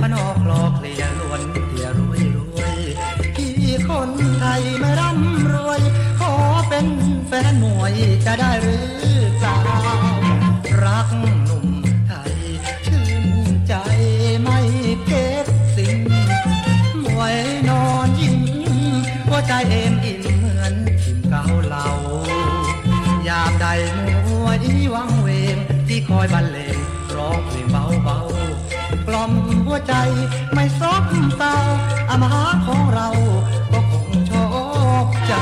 พนอกลอกเลียล้วนเตี่ยรวยรวยพี่คนไทยไม่ร่ำรวย ขอเป็นแฟนมวยจะได้หรือเปล่ารักหนุ่มไทย ชื่นใจไม่เก็บสิ่งมวยนอนยิ้มหัวใจเอ็มอิ่มเหมือนถิ่นเก่าเหล่ายามใดมวยวังเวงที่คอยบันเลงร้องเพลงเบาๆ กล่อมหัวใจไม่ซบเศร้าอามาของเราก็คงชอบใจ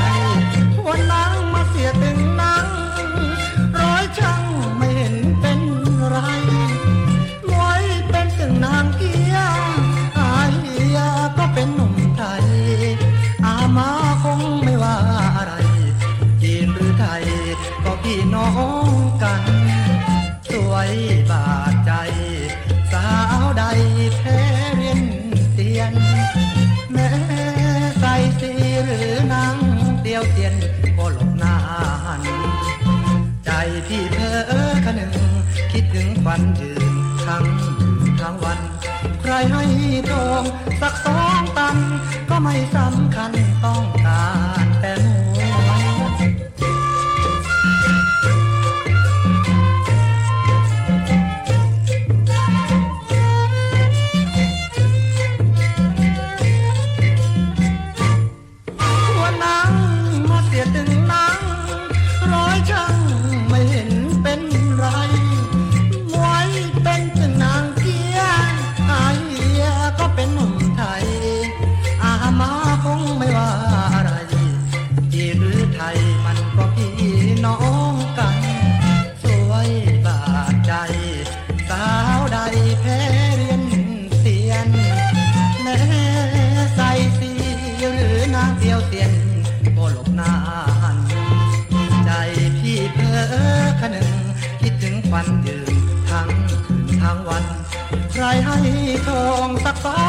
วันนังมาเสียตึงนังร้อยช่างไม่เห็นเป็นไรมวยเป็นถึงนางเกียอาเฮียก็เป็นหนุ่มไทย อามาคงไม่ว่าอะไรจีนหรือไทยก็พี่น้องกันสวยบาดใจสา ใดแท้เรียนเตียน แม้ใส่สีหรือนางเดียวเตียนก็หลบหน้าหัน ใจพี่เพ้อคนึง คิดถึงวันยืนทั้งทั้งวัน ใครให้ทองสักสองตันก็ไม่ส รมันก็พี่น้องกัน สวยบาดใจ สาวใดแพ้เรียนเสียนแม่ใส่สีหรือนางเสียวเสียนก็หลบหน้าหัน ใจพี่เพ้อขนึงคิดถึงควันยืนทั้งคืนทั้งวัน ใครให้ทองสักฟ้า